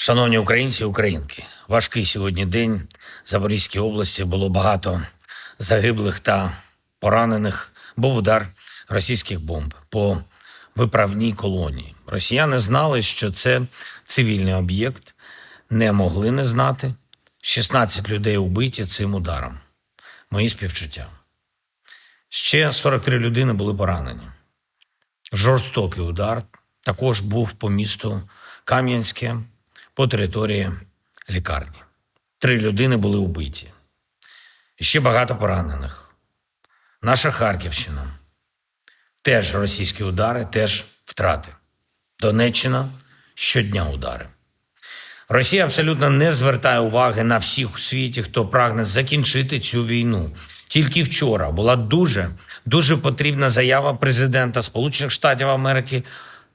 Шановні українці і українки, важкий сьогодні день. В Запорізькій області було багато загиблих та поранених. Був удар російських бомб по виправній колонії. Росіяни знали, що це цивільний об'єкт, не могли не знати. 16 людей убиті цим ударом. Мої співчуття. Ще 43 людини були поранені. Жорстокий удар також був по місту Кам'янське, по території лікарні. Три людини були вбиті. І ще багато поранених. Наша Харківщина. Теж російські удари, теж втрати. Донеччина щодня удари. Росія абсолютно не звертає уваги на всіх у світі, хто прагне закінчити цю війну. Тільки вчора була дуже дуже потрібна заява президента Сполучених Штатів Америки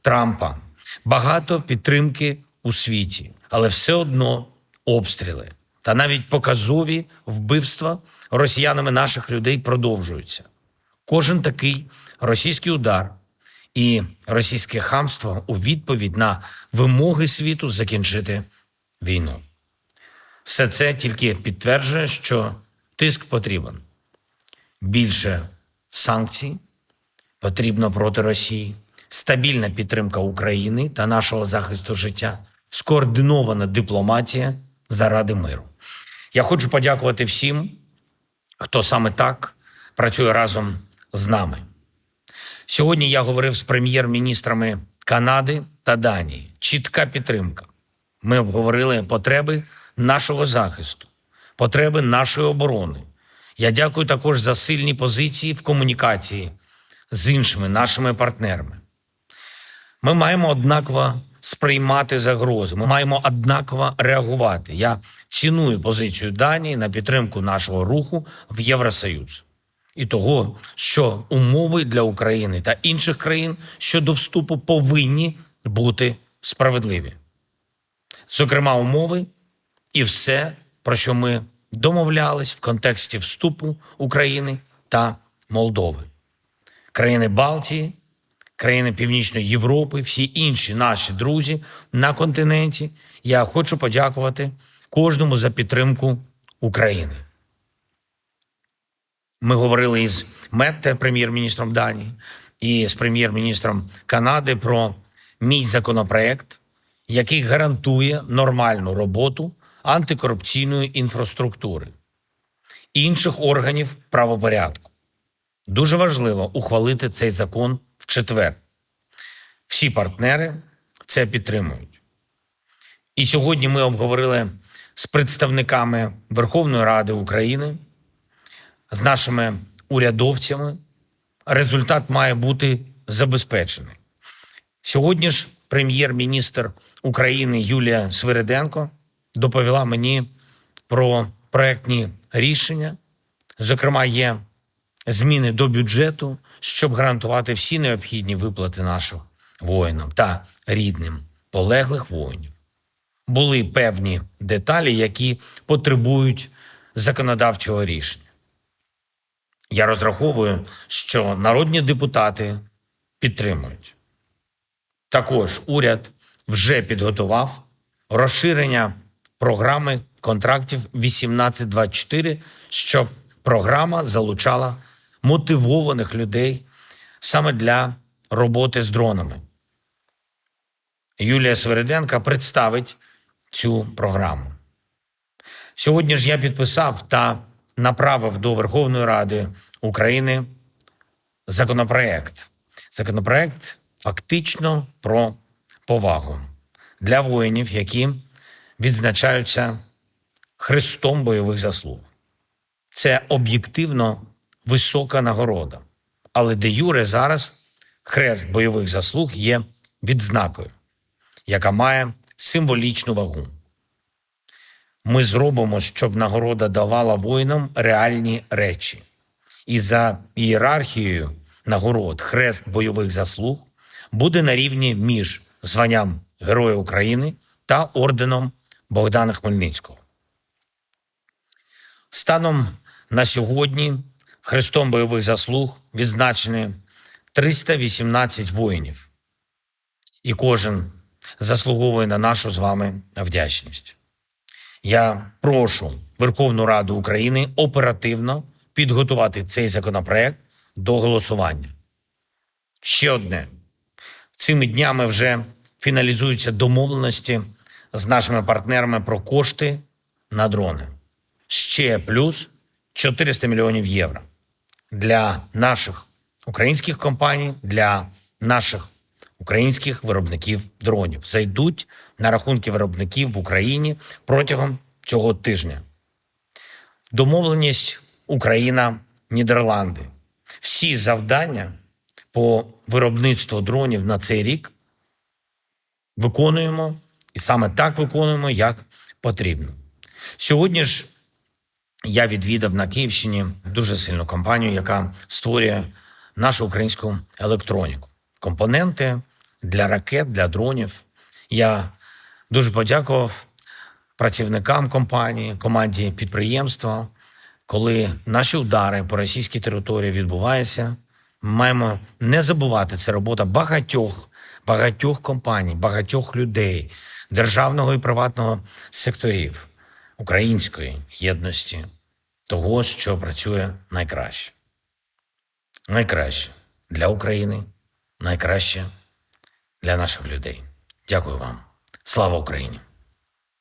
Трампа. Багато підтримки у світі, але все одно обстріли та навіть показові вбивства росіянами наших людей продовжуються. Кожен такий російський удар і російське хамство у відповідь на вимоги світу закінчити війну. Все це тільки підтверджує, що тиск потрібен. Більше санкцій потрібно проти Росії, стабільна підтримка України та нашого захисту життя, скоординована дипломатія заради миру. Я хочу подякувати всім, хто саме так працює разом з нами. Сьогодні я говорив з прем'єр-міністрами Канади та Данії. Чітка підтримка. Ми обговорили потреби нашого захисту, потреби нашої оборони. Я дякую також за сильні позиції в комунікації з іншими нашими партнерами. Ми маємо однаково сприймати загрози. Ми маємо однаково реагувати. Я ціную позицію Данії на підтримку нашого руху в Євросоюз і того, що умови для України та інших країн щодо вступу повинні бути справедливі. Зокрема, умови і все, про що ми домовлялись в контексті вступу України та Молдови, країни Балтії, країни Північної Європи, всі інші наші друзі на континенті. Я хочу подякувати кожному за підтримку України. Ми говорили із Метте, прем'єр-міністром Данії, і з прем'єр-міністром Канади про мій законопроект, який гарантує нормальну роботу антикорупційної інфраструктури інших органів правопорядку. Дуже важливо ухвалити цей закон в четвер. Всі партнери це підтримують. І сьогодні ми обговорили з представниками Верховної Ради України, з нашими урядовцями. Результат має бути забезпечений. Сьогодні ж прем'єр-міністр України Юлія Свириденко доповіла мені про проектні рішення. Зокрема, є зміни до бюджету, щоб гарантувати всі необхідні виплати нашим воїнам та рідним полеглих воїнів. Були певні деталі, які потребують законодавчого рішення. Я розраховую, що народні депутати підтримують. Також уряд вже підготував розширення програми контрактів 1824, щоб програма залучала мотивованих людей саме для роботи з дронами. Юлія Свериденка представить цю програму. Сьогодні ж я підписав та направив до Верховної Ради України законопроект. Законопроект фактично про повагу для воїнів, які відзначаються хрестом бойових заслуг. Це об'єктивно висока нагорода. Але де Юре зараз хрест бойових заслуг є відзнакою, яка має символічну вагу. Ми зробимо, щоб нагорода давала воїнам реальні речі. І за ієрархією нагород хрест бойових заслуг буде на рівні між званням Героя України та орденом Богдана Хмельницького. Станом на сьогодні хрестом бойових заслуг відзначені 318 воїнів. І кожен заслуговує на нашу з вами вдячність. Я прошу Верховну Раду України оперативно підготувати цей законопроект до голосування. Ще одне. Цими днями вже фіналізуються домовленості з нашими партнерами про кошти на дрони. Ще плюс 400 мільйонів євро для наших українських компаній, для наших українських виробників дронів. Зайдуть на рахунки виробників в Україні протягом цього тижня. Домовленість Україна, Нідерланди. Всі завдання по виробництву дронів на цей рік виконуємо і саме так виконуємо, як потрібно. Сьогодні ж я відвідав на Київщині дуже сильну компанію, яка створює нашу українську електроніку, компоненти для ракет, для дронів. Я дуже подякував працівникам компанії, команді підприємства. Коли наші удари по російській території відбуваються, ми маємо не забувати це робота багатьох, багатьох компаній, багатьох людей, державного і приватного секторів, української єдності, того, що працює найкраще. Найкраще для України, найкраще для наших людей. Дякую вам. Слава Україні!